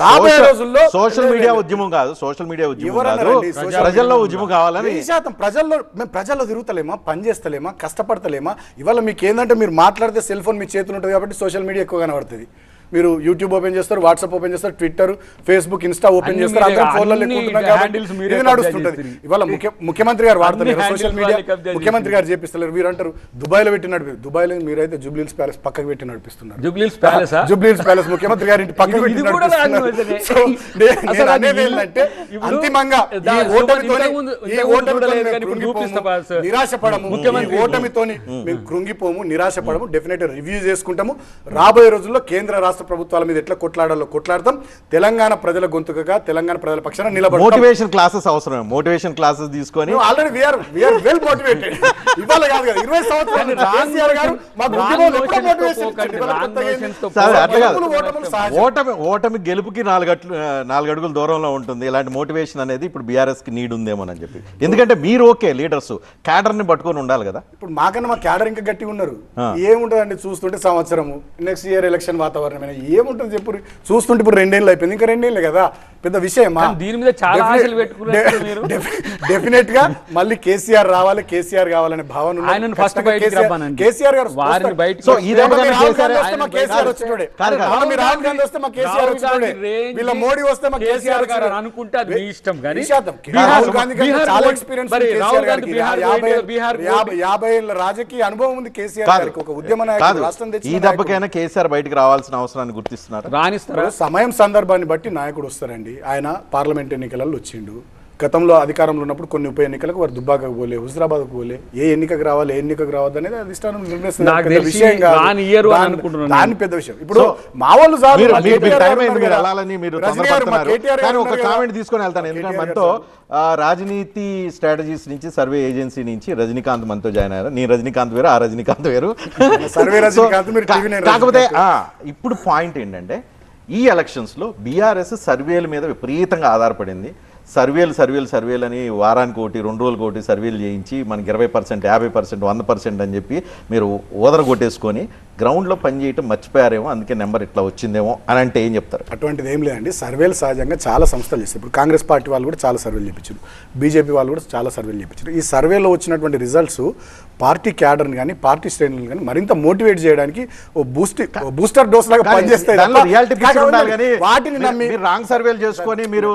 రాబోయే రోజుల్లో social media ఉద్యమం కాదు సోషల్ మీడియా ఉద్యమం కాదు. ప్రజల్లో ఉద్యమం కావాలని శాతం ప్రజల్లో మేము ప్రజల్లో తిరుగుతలేమా? పని చేస్తలేమా? కష్టపడతలేమా? ఇవాళ మీకు ఏంటంటే మీరు మాట్లాడితే సెల్ ఫోన్ మీ చేతులు ఉంటుంది కాబట్టి సోషల్ మీడియా ఎక్కువ కనబడుతుంది. మీరు యూట్యూబ్ ఓపెన్ చేస్తారు వాట్సాప్ ఓపెన్ చేస్తారు ట్విట్టర్ ఫేస్బుక్ ఇన్స్టా ఓపెన్ చేస్తారు అందరం ఫోన్లలో ఇది నడుస్తుంటది. ఇవాళ ముఖ్య ముఖ్యమంత్రి గారు handles సోషల్ మీడియా ముఖ్యమంత్రి గారు చేపిస్తలేరు. మీరు అంటారు దుబాయ్లో పెట్టి నడిపి దుబాయ్లో మీరైతే జూబ్లీన్స్ ప్యాలెస్ పక్కకు పెట్టి నడిపిస్తున్నారు. జూబ్లీస్ ప్యాలెస్? జూబ్లీస్ ప్యాలెస్ ముఖ్యమంత్రి గారి ఇంటి పక్కకు పెట్టి నడిపిస్తున్నారు. అనేది ఏంటంటే అంతిమంగా ఈ ఓటమితోని ఈ. నిరాశపడము. ముఖ్యమంత్రి ఈ ఓటమితోని మేము కృంగిపోము నిరాశపడము డెఫినెట్ రివ్యూ చేసుకుంటాము. రాబోయే రోజుల్లో కేంద్ర రాష్ట్ర ప్రభుత్వాల మీద ఎట్లా కొట్లాడాలో కొట్లాడతాం తెలంగాణ ప్రజల గొంతుకగా తెలంగాణ ప్రజల పక్షాన నిలబడతాం. మోటివేషన్ క్లాసెస్ అవసరం. మోటివేషన్ క్లాసెస్ తీసుకొని already we're we're well motivated ఇవాళ కాదు కదా ఇరవై సంవత్సరాలు కేసీఆర్ గారు. ఓటమి ఓటమి గెలుపుకి నాలుగు అట్లు నాలుగు అడుగుల దూరంలో ఉంటుంది. ఇలాంటి మోటివేషన్ అనేది ఇప్పుడు బీఆర్ఎస్కి నీడ్ ఉందేమోనని చెప్పి. ఎందుకంటే మీరు ఓకే లీడర్స్ క్యాడర్ని పట్టుకొని ఉండాలి కదా. ఇప్పుడు మాకన్నా మా క్యాడర్ ఇంకా గట్టిగా ఉన్నారు. ఏముంటుందండి చూస్తుంటే సంవత్సరము నెక్స్ట్ ఇయర్ ఎలక్షన్ వాతావరణం ఏముంటుంది చెప్పు చూస్తుంటే ఇప్పుడు రెండేళ్ళు అయిపోయింది ఇంకా రెండేళ్ళే కదా పెద్ద విషయమా కానీ దీని మీద చాలా ఆశలు పెట్టుకున్నారు మీరు. డెఫినెట్గా మళ్ళీ కేసీఆర్ రావాలి కేసీఆర్ కావాలనే భావన ఖచ్చితంగా బయటికి కేసీఆర్ గారు వారిని. బయటికి సో ఈ రాహుల్ కేసీఆర్ గాంధీ వస్తే మా ఆయన కేసీఆర్ బయట- వచ్చినోడే. కాదు, కాదు. అవును, మీ రాహుల్ గాంధీ వస్తే మా కేసీఆర్ రాహుల్ వచ్చినోడే. గాంధీ రేంజ్ వీళ్ళ మోడీ వస్తే మా కేసీఆర్ గారు. అనుకుంటే అది ఇష్టం కానీ రాహుల్ గాంధీ గారికి చాలా ఎక్స్పీరియన్స్ కేసీఆర్ గాంధీ గారికి. బీహార్ యాభై ఏళ్ళ రాజకీయ అనుభవం ఉంది కేసీఆర్ గారికి ఒక ఉద్యమ నాయకుడు రాష్ట్రం ఈ. దెబ్బకైనా కేసీఆర్ బయటికి రావాల్సిన అవసరాన్ని గుర్తిస్తున్నారు. రాణిస్తారా. సమయం సందర్భాన్ని బట్టి నాయకుడు వస్తారండి. ఆయన పార్లమెంట్ ఎన్నికలలో వచ్చిండు. గతంలో అధికారంలో ఉన్నప్పుడు కొన్ని ఉప ఎన్నికలకు వారు దుబ్బాకకు పోలే హుజరాబాద్కు పోలే. ఏ ఎన్నికకు రావాలి ఏ ఎన్నికకు రావద్దు అనేది అధిష్టానం నిర్ణయిస్తుంది. దాని- అనుకుంటున్నాను దాని పెద్ద విషయం. ఇప్పుడు మా వాళ్ళు ఒక. కామెంట్ తీసుకొని వెళ్తాను. ఎందుకంటే మనతో రాజనీతి స్ట్రాటజీస్ నుంచి సర్వే ఏజెన్సీ నుంచి రజనీకాంత్ మనతో జాయిన్ అయ్యారు. నేను రజనీకాంత్ వేరు ఆ రజనీకాంత్ వేరు. సర్వే రజనీకాంత్, కాకపోతే ఇప్పుడు పాయింట్ ఏంటంటే ఈ ఎలక్షన్స్లో బీఆర్ఎస్ సర్వేల మీద విపరీతంగా ఆధారపడింది. సర్వేలు సర్వేలు సర్వేలు అని వారానికి ఒకటి రెండు రోజులకు ఒకటి సర్వేలు చేయించి మనకి ఇరవై పర్సెంట్ యాభై పర్సెంట్ వంద పర్సెంట్ అని చెప్పి మీరు ఓదర కొట్టేసుకొని గ్రౌండ్లో పని చేయటం మర్చిపోయారేమో అందుకే నెంబర్ ఇట్లా వచ్చిందేమో అని అంటే ఏం చెప్తారు? అటువంటిది ఏం లేదండి. సర్వేలు సహజంగా చాలా సంస్థలు చేస్తారు. ఇప్పుడు కాంగ్రెస్ పార్టీ వాళ్ళు కూడా చాలా సర్వేలు చేయించారు బీజేపీ వాళ్ళు కూడా చాలా సర్వేలు చేయించారు ఈ సర్వేలో వచ్చినటువంటి రిజల్ట్స్ పార్టీ క్యాడర్ని కానీ పార్టీ శ్రేణులను కానీ మరింత మోటివేట్ చేయడానికి ఓ బూస్ట్ బూస్టర్ డోస్ లాగా పనిచేస్తాయి వాటిని నమ్మి మీరు రాంగ్ సర్వేలు చేసుకొని మీరు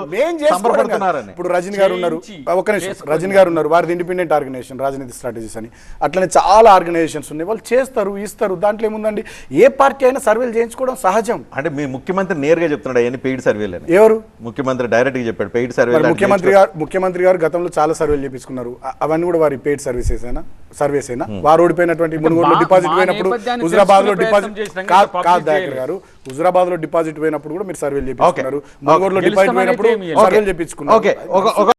ఇప్పుడు రజనీ గారు ఉన్నారు. ఒక నిమిషం. రజనీ గారు ఉన్నారు. వారిది ఇండిపెండెంట్ ఆర్గనైజేషన్ రాజనీతి స్ట్రాటజీస్ అని. అట్లనే చాలా ఆర్గనైజేషన్స్ ఉన్నాయి. వాళ్ళు చేస్తారు ఇస్తారు దాంట్లో ఏముందండి? ఏ పార్టీ అయినా సర్వేలు చేయించుకోవడం సహజం. అంటే మీ ముఖ్యమంత్రి నేరుగా చెప్తున్నాడు అవన్నీ పెయిడ్ సర్వేలు అని ఎవరు? ముఖ్యమంత్రి డైరెక్ట్గా చెప్పాడు పెయిడ్ మరి సర్వేలు ముఖ్యమంత్రి గారు ముఖ్యమంత్రి గారు గతంలో చాలా సర్వేలు చేపించుకున్నారు. అవన్నీ కూడా వారి పెయిడ్ సర్వీసెస్ అయినా సర్వీస్ అయినా వారు ఓడిపోయినటువంటి మునుగోడులో డిపాజిట్ పోయినప్పుడు హుజరాబాద్లో డిపాజిట్ కాదు దయాకర్. గారు హుజరాబాద్లో డిపాజిట్ పోయినప్పుడు కూడా మీరు సర్వేలు చేపించుకున్నారు. మునుగోడులో డిపాజిట్ పోయినప్పుడు. సర్వేలు చేపించుకున్నారు.